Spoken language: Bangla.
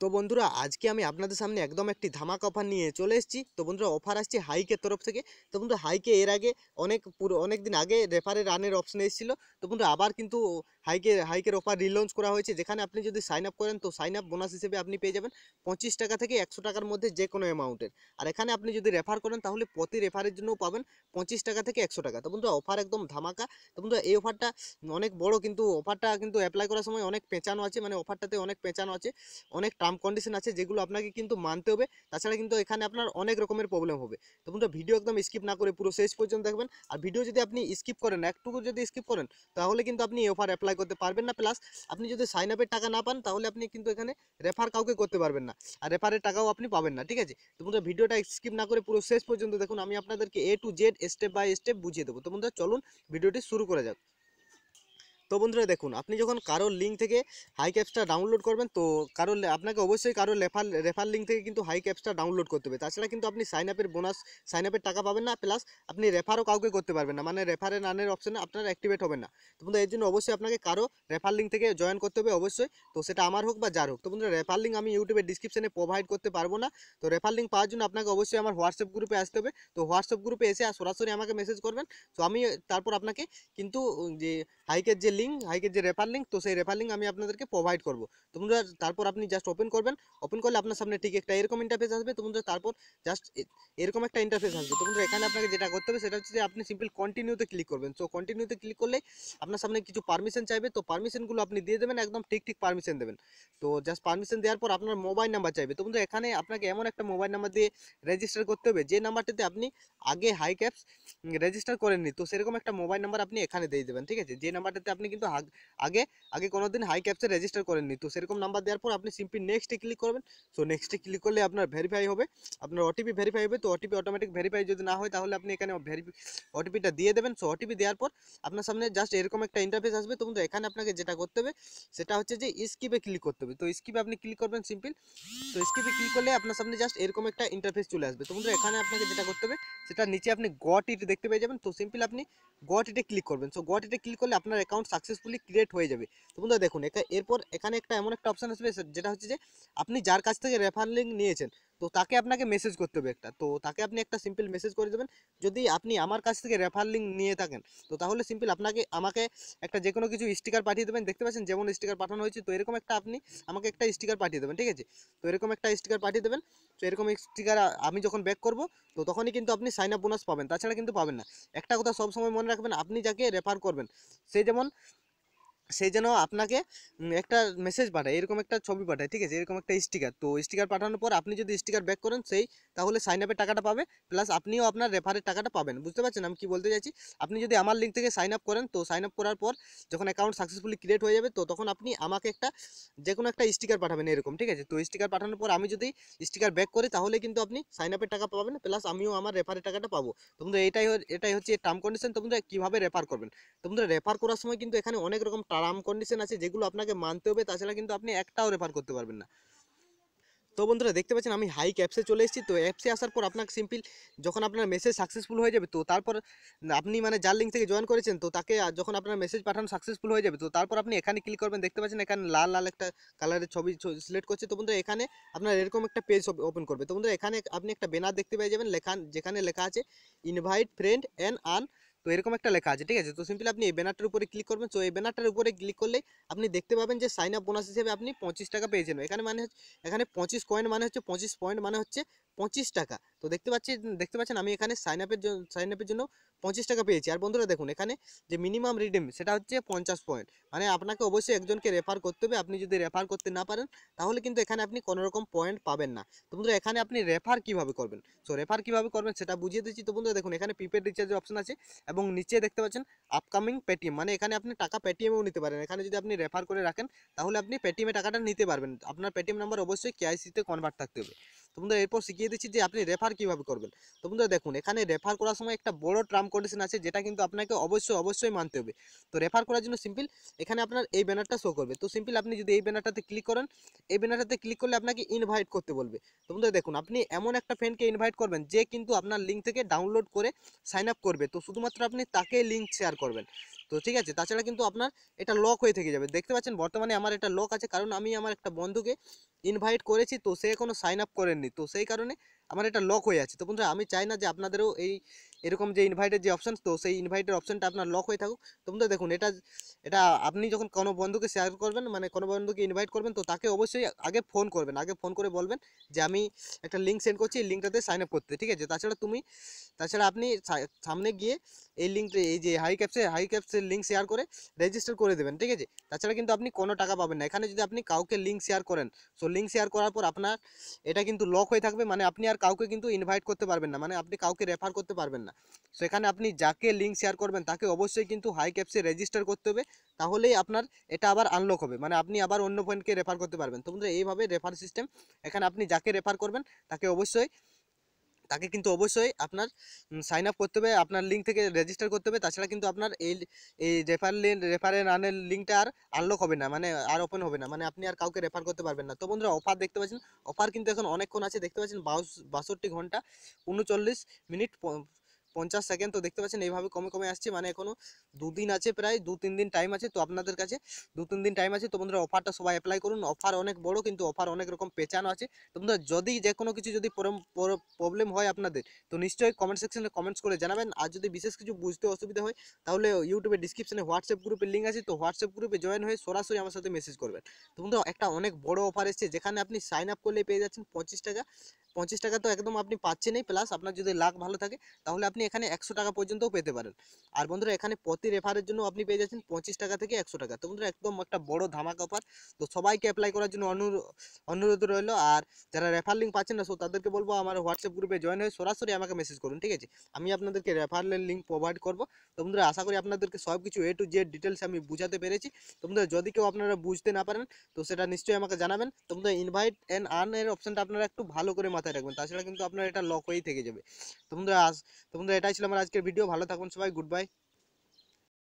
তো বন্ধুরা, আজকে আমি আপনাদের সামনে একদম একটি ধামাকা অফার নিয়ে চলে এসেছি। তো বন্ধুরা অফার আসছে হাইকের তরফ থেকে। তো বন্ধুরা হাইকে এর আগে অনেক পুরো, অনেক দিন আগে রেফারে রানের অপশন এসেছিল। তো বন্ধুরা আবার কিন্তু হাইকে হাইকের অফার রিলঞ্চ করা হয়েছে। যেখানে আপনি যদি সাইন আপ করেন, তো সাইন আপ বোনাস হিসেবে আপনি পেয়ে যাবেন পঁচিশ টাকা থেকে একশো টাকার মধ্যে যে কোনো অ্যামাউন্টের আর এখানে আপনি যদি রেফার করেন, তাহলে প্রতি রেফারের জন্যও পাবেন পঁচিশ টাকা থেকে একশো টাকা। তো বন্ধুরা অফার একদম ধামাকা। তো বন্ধুরা, এই অফারটা অনেক বড় কিন্তু অফারটা কিন্তু অ্যাপ্লাই করার সময় অনেক পেঁচানো আছে। মানে অফারটাতে অনেক পেঁচানো আছে। অনেক টার্ম কন্ডিশন আছে যেগুলো আপনাকে কিন্তু মানতে হবে। তাছাড়া কিন্তু এখানে আপনার অনেক রকমের প্রবলেম হবে। তো বন্ধুরা ভিডিও একদম স্কিপ না করে পুরো শেষ পর্যন্ত দেখবেন। আর ভিডিও যদি আপনি স্কিপ করেন, একটুকু যদি স্কিপ করেন, তাহলে কিন্তু আপনি এই অফার অ্যাপ্লাই করতে পারবেন না। প্লাস আপনি যদি সাইন আপের টাকা না পান, তাহলে আপনি কিন্তু এখানে রেফার কাউকে করতে পারবেন না। আর রেফারের টাকাও আপনি পাবেন না, ঠিক আছে? তো বন্ধুরা ভিডিওটা স্কিপ না করে পুরো শেষ পর্যন্ত দেখুন। আমি আপনাদেরকে A to Z step by step বুঝিয়ে দেবো। তো বন্ধুরা, চলুন ভিডিওটি শুরু করা যাক। তো বন্ধুরা দেখুন, আপনি যখন কারোর লিঙ্ক থেকে হাই ক্যাপসটা ডাউনলোড করবেন, তো কারোর আপনাকে অবশ্যই কারোর রেফার রেফার লিঙ্ক থেকে কিন্তু হাই ক্যাপসটা ডাউনলোড করতে হবে। তাছাড়া কিন্তু আপনি সাইন আপের বোনাস সাইন আপের টাকা পাবেন না প্লাস আপনি রেফারও কাউকে করতে পারবেন না। মানে রেফারের রানের অপশানে আপনার অ্যাক্টিভেট হবে না। তো বন্ধুরা এর জন্য অবশ্যই আপনাকে কারও রেফার লিঙ্ক থেকে জয়েন করতে হবে অবশ্যই। তো সেটা আমার হোক বা যার হোক। তো বন্ধুরা রেফার লিঙ্ক আমি ইউটিউবের ডিসক্রিপশনে প্রোভাইড করতে পারব না। তো রেফার লিঙ্ক পাওয়ার জন্য আপনাকে অবশ্যই আমার হোয়াটসঅ্যাপ গ্রুপে আসতে হবে। তো হোয়াটসঅ্যাপ গ্রুপে এসে সরাসরি আমাকে মেসেজ করবেন। তো আমি তারপর আপনাকে কিন্তু যে হাইকের যে লিঙ্ক হাইকের যে রেফার লিঙ্ক তো সেই রেফার লিঙ্ক আমি আপনাদেরকে প্রোভাইড করব। তো বন্ধুরা তারপর আপনি জাস্ট ওপেন করবেন। ওপেন করলে আপনার সামনে ঠিক একটা এরকম ইন্টারফেস আসবে। তো বন্ধুরা তারপর জাস্ট এরকম একটা ইন্টারফেস আসবে। তো বন্ধুরা এখানে আপনাকে যেটা করতে হবে, সেটা হচ্ছে যে আপনি সিম্পল কন্টিনিউতে ক্লিক করবেন। সো কন্টিনিউতে ক্লিক করলে আপনার সামনে কিছু পারমিশন চাইবে। তো পারমিশনগুলো আপনি দিয়ে দেবেন, একদম ঠিক ঠিক পারমিশন দেবেন। তো জাস্ট পারমিশন দেওয়ার পর আপনার মোবাইল নাম্বার চাইবে। তো বন্ধুরা, এখানে আপনাকে এমন একটা মোবাইল নাম্বার দিয়ে রেজিস্টার করতে হবে। যে নাম্বারটাতে আপনি আগে হাই ক্যাপস রেজিস্টার করেননি, তো সেরকম একটা মোবাইল নাম্বার আপনি এখানে দিয়ে দেবেন। ঠিক আছে? যে নাম্বারটাতে আপনি কিন্তু আগে আগে কোনোদিন হাই ক্যাপসে রেজিস্টার করেননি। তো সেরকম নাম্বার দেওয়ার পর আপনি সিম্পলি নেক্সটে ক্লিক করবেন। সো নেক্সটে ক্লিক করলে আপনার ভেরিফাই হবে। আপনার ওটিপি ভেরিফাই হবে। তো ওটিপি অটোমেটিক ভেরিফাই যদি না হয় তাহলে আপনি এখানে ভেরিফি ওটিপিটা দিয়ে দেবেন। সো ওটিপি দেওয়ার পর আপনার সামনে জাস্ট এরকম একটা ইন্টারফেস আসবে। তো কিন্তু এখানে আপনাকে যেটা করতে হবে, সেটা হচ্ছে যে স্কিপে ক্লিক করতে হবে। তো স্কিপে আপনি ক্লিক করবেন সিম্পল তো স্কিপে ক্লিক করলে আপনার সামনে জাস্ট এরকম একটা ইন্টারফেস চলে আসবে। তো বন্ধুরা এখানে আপনাকে যেটা করতে হবে সেটা নিচে আপনি গট ইট দেখতে পেয়ে যাবেন। তো সিম্পল আপনি গট ইটে ক্লিক করবেন। সো গট ইটে ক্লিক করলে আপনার অ্যাকাউন্ট সাকসেসফুলি ক্রিয়েট হয়ে যাবে। তো বন্ধুরা দেখুন এরপর এখানে একটা এমন একটা অপশান আসবে, যেটা হচ্ছে যে, আপনি যার কাছ থেকে রেফার নিয়েছেন তো তাকে আপনাকে মেসেজ করতে হবে একটা। তো তাকে আপনি একটা সিম্পল মেসেজ করে দেবেন। যদি আপনি আমার কাছ থেকে রেফার লিঙ্ক নিয়ে থাকেন, তো তাহলে সিম্পল আপনাকে, আমাকে একটা যে কোনো কিছু স্টিকার পাঠিয়ে দেবেন। দেখতে পাচ্ছেন যেমন স্টিকার পাঠানো হয়েছে, তো এরকম একটা আপনি আমাকে একটা স্টিকার পাঠিয়ে দেবেন, ঠিক আছে? তো এরকম একটা স্টিকার পাঠিয়ে দেবেন। তো এরকম স্টিকার আমি যখন ব্যাক করব, তো তখনই কিন্তু আপনি সাইন আপ বোনাস পাবেন। তাছাড়া কিন্তু পাবেন না। একটা কথা সবসময় মনে রাখবেন, আপনি যাকে রেফার করবেন, সে যেমন সেই যেন আপনাকে একটা মেসেজ পাঠায়, এরকম একটা ছবি পাঠায়, ঠিক আছে? এরকম একটা স্টিকার তো স্টিকার পাঠানোর পর আপনি যদি স্টিকার ব্যাক করেন, সেই তাহলে সাইন আপের টাকাটা পাবে প্লাস আপনিও আপনার রেফারের টাকাটা পাবেন। বুঝতে পারছেন? আমি কি বলতে চাইছি? আপনি যদি আমার লিঙ্ক থেকে সাইন আপ করেন, তো সাইন আপ করার পর যখন অ্যাকাউন্ট সাকসেসফুলি ক্রিয়েট হয়ে যাবে, তো তখন আপনি আমাকে একটা যে কোনো একটা স্টিকার পাঠাবেন এরকম, ঠিক আছে? তো স্টিকার পাঠানোর পর আমি যদি স্টিকার ব্যাক করি, তাহলে কিন্তু আপনি সাইন আপের টাকা পাবেন প্লাস আমিও আমার রেফারের টাকাটা পাবো। তো বন্ধু এটাই এটাই হচ্ছে টার্ম কন্ডিশন তো বন্ধু কীভাবে রেফার করবেন? তো বন্ধু রেফার করার সময় কিন্তু এখানে অনেক রকম টার্ম কন্ডিশন আছে যেগুলো আপনাকে মানতে হবে, তাছাড়া কিন্তু আপনি একটাও রেফার করতে পারবেন না। তো বন্ধুরা, দেখতে পাচ্ছেন আমি হাই অ্যাপসে চলে এসেছি। তো অ্যাপসে আসার পর আপনাকে সিম্পল যখন আপনার মেসেজ সাকসেসফুল হয়ে যাবে, তো তারপর আপনি মানে যার লিঙ্ক থেকে জয়েন করেছেন, তো তাকে যখন আপনার মেসেজ পাঠানো সাকসেসফুল হয়ে যাবে, তো তারপর আপনি এখানে ক্লিক করবেন। দেখতে পাচ্ছেন এখানে লাল লাল একটা কালারের ছবি সিলেক্ট করছে। তো বন্ধুরা, এখানে আপনার এরকম একটা পেজ ওপেন করবে। তো বন্ধুরা, এখানে আপনি একটা ব্যানার দেখতে পেয়ে যাবেন। লেখা যেখানে লেখা আছে ইনভাইট ফ্রেন্ড অ্যান্ড আন তো এরকম একটা লেখা আছে, ঠিক আছে? তো সিম্পলি আপনি এই ব্যানারটার উপরে ক্লিক করবেন। তো এই ব্যানারটার উপরে ক্লিক করলে আপনি দেখতে পাবেন যে সাইন আপ বোনাস হিসেবে আপনি পঁচিশ টাকা পেয়েছেন। এখানে মানে এখানে পঁচিশ কয়েন মানে হচ্ছে, পঁচিশ পয়েন্ট মানে হচ্ছে পঁচিশ টাকা। তো দেখতে পাচ্ছি, দেখতে পাচ্ছেন আমি এখানে সাইন আপের জন্য সাইন আপের জন্য পঁচিশ টাকা পেয়েছি। আর বন্ধুরা দেখুন, এখানে যে মিনিমাম রিডিম সেটা হচ্ছে পঞ্চাশ পয়েন্ট মানে আপনাকে অবশ্যই একজনকে রেফার করতে হবে। আপনি যদি রেফার করতে না পারেন, তাহলে কিন্তু এখানে আপনি কোনো রকম পয়েন্ট পাবেন না। তো বন্ধুরা, এখানে আপনি রেফার কীভাবে করবেন? সো রেফার কীভাবে করবেন সেটা বুঝিয়ে দিচ্ছি। তো বন্ধুরা, দেখুন, এখানে প্রিপেড রিচার্জের অপশন আছে এবং নিচে দেখতে পাচ্ছেন আপকামিং পেটিএম মানে এখানে আপনি টাকা পেটিএমেও নিতে পারেন। এখানে যদি আপনি রেফার করে রাখেন, তাহলে আপনি পেটিএমে টাকাটা নিতে পারবেন। আপনার পেটিএম নাম্বার অবশ্যই কেআইসিতে কনভার্ট থাকতে হবে। তো বন্ধুরা, এরপর শিখিয়ে দিচ্ছি যে আপনি রেফার কীভাবে করবেন। তো বন্ধুরা, দেখুন, এখানে রেফার করার সময় একটা বড় ট্রাম কন্ডিশন আছে, যেটা কিন্তু আপনাকে অবশ্যই অবশ্যই মানতে হবে। তো রেফার করার জন্য সিম্পল এখানে আপনার এই ব্যানারটা শো করবে। তো সিম্পল আপনি যদি এই ব্যানারটাতে ক্লিক করেন, এই ব্যানারটাতে ক্লিক করলে আপনাকে ইনভাইট করতে বলবে। তো বন্ধুরা, দেখুন, আপনি এমন একটা ফ্রেন্ডকে ইনভাইট করবেন, যে কিন্তু আপনার লিঙ্ক থেকে ডাউনলোড করে সাইন আপ করবে। তো শুধুমাত্র আপনি তাকে লিঙ্ক শেয়ার করবেন। তো ঠিক আছে, তাছাড়া কিন্তু আপনার এটা লক হয়ে থেকে যাবে। দেখতে পাচ্ছেন বর্তমানে আমার এটা লক আছে, কারণ আমি আমার একটা বন্ধুকে ইনভাইট করেছি, তো সে এখনও সাইন আপ করেননি। তো সেই কারণে আমার এটা লক হয়ে আছে। তো বন্ধুরা, আমি চাই না যে আপনাদেরও এই এরকম যে ইনভাইটের যে অপশন তো সেই ইনভাইটের অপশনটা আপনার লক হয়ে থাকুক। তো বন্ধুরা দেখুন, এটা এটা আপনি যখন কোনো বন্ধুকে শেয়ার করবেন মানে কোনো বন্ধুকে ইনভাইট করবেন, তো তাকে অবশ্যই আগে ফোন করবেন। আগে ফোন করে বলবেন যে, আমি একটা লিঙ্ক সেন্ড করছি, এই লিঙ্কটাতে সাইন আপ করতে। ঠিক আছে? তাছাড়া তুমি, তাছাড়া আপনি সামনে গিয়ে এই লিঙ্কটা এই যে হাই ক্যাপসে হাই ক্যাপসের লিঙ্ক শেয়ার করে রেজিস্টার করে দেবেন। ঠিক আছে? তাছাড়া কিন্তু আপনি কোনো টাকা পাবেন না। এখানে যদি আপনি কাউকে লিঙ্ক শেয়ার করেন সো লিঙ্ক শেয়ার করার পর আপনার, এটা কিন্তু লক হয়ে থাকবে। মানে আপনি আর কাউকে কিন্তু ইনভাইট করতে পারবেন না। মানে আপনি কাউকে রেফার করতে পারবেন না। সো এখানে আপনি যাকে লিঙ্ক শেয়ার করবেন, তাকে অবশ্যই কিন্তু হাই ক্যাপসে রেজিস্টার করতে হবে। তাহলেই আপনার এটা আবার আনলক হবে। মানে আপনি আবার অন্য পয়েন্টকে রেফার করতে পারবেন। তো বন্ধুরা, এইভাবে রেফার সিস্টেম এখানে আপনি যাকে রেফার করবেন, তাকে অবশ্যই, তাকে কিন্তু অবশ্যই আপনার সাইন আপ করতে হবে, আপনার লিঙ্ক থেকে রেজিস্টার করতে হবে। তাছাড়া কিন্তু আপনার এই এই রেফার রেফারের রানের লিঙ্কটা আর আনলক হবে না। মানে আর ওপেন হবে না। মানে আপনি আর কাউকে রেফার করতে পারবেন না। তো বন্ধুরা অফার দেখতে পাচ্ছেন। অফার কিন্তু এখন অনেকক্ষণ আছে। দেখতে পাচ্ছেন বাষট্টি ঘণ্টা, উনচল্লিশ মিনিট পঞ্চাশ সেকেন্ড তো দেখতে পাচ্ছেন এইভাবে কমে কমে আসছে। মানে এখনও দুদিন আছে প্রায়, দু তিন দিন টাইম আছে। তো আপনাদের কাছে দু তিন দিন টাইম আছে, তো বন্ধুরা অফারটা সবাই অ্যাপ্লাই করুন। অফার অনেক বড়, কিন্তু অফার অনেক রকম পেঁচানো আছে। তো বন্ধুরা যদি যে কোনো কিছু যদি প্রবলেম হয় আপনাদের, তো নিশ্চয়ই কমেন্ট সেকশনে কমেন্টস করে জানাবেন। আর যদি বিশেষ কিছু বুঝতে অসুবিধা হয়, তাহলে ইউটিউবে ডিসক্রিপশনে হোয়াটসঅ্যাপ গ্রুপের লিঙ্ক আছে। তো হোয়াটসঅ্যাপ গ্রুপে জয়েন হয়ে সরাসরি আমার সাথে মেসেজ করবেন। তো বন্ধুরা একটা অনেক বড় অফার এসেছে, যেখানে আপনি সাইন আপ করলে পেয়ে যাচ্ছেন পঁচিশ টাকা। পঁচিশ টাকা তো একদম আপনি পাচ্ছেনই প্লাস আপনার যদি লাখ ভালো থাকে, তাহলে আপনি এখানে একশো টাকা পর্যন্তও পেতে পারেন। আর বন্ধুরা, এখানে প্রতি রেফারের জন্য আপনি পেয়ে যাচ্ছেন পঁচিশ টাকা থেকে একশো টাকা। তো বন্ধুরা, একদম একটা বড় ধামাকা অফার তো সবাইকে অ্যাপ্লাই করার জন্য অনুরো- অনুরোধ রইল। আর যারা রেফার লিঙ্ক পাচ্ছেন না, সো তাদেরকে বলব আমার হোয়াটসঅ্যাপ গ্রুপে জয়েন হয়ে সরাসরি আমাকে মেসেজ করুন, ঠিক আছে? আমি আপনাদেরকে রেফারের লিঙ্ক প্রোভাইড করব। তো বন্ধুরা, আশা করি আপনাদেরকে সব কিছু এ টু জেড ডিটেলস আমি বুঝাতে পেরেছি। তো বন্ধুরা, যদি কেউ আপনারা বুঝতে না পারেন, তো সেটা নিশ্চয়ই আমাকে জানাবেন। তো বন্ধুরা ইনভাইট অ্যান্ড আর্ন এর অপশনটা আপনারা একটু ভালো করে মাথায় রাখবেন, তাছাড়া কিন্তু আপনার এটা লক হয়েই থেকে যাবে। তো বন্ধুরা তো বন্ধুরা এটাই ছিল আমার আজকের ভিডিও ভালো থাকুন সবাই গুড বাই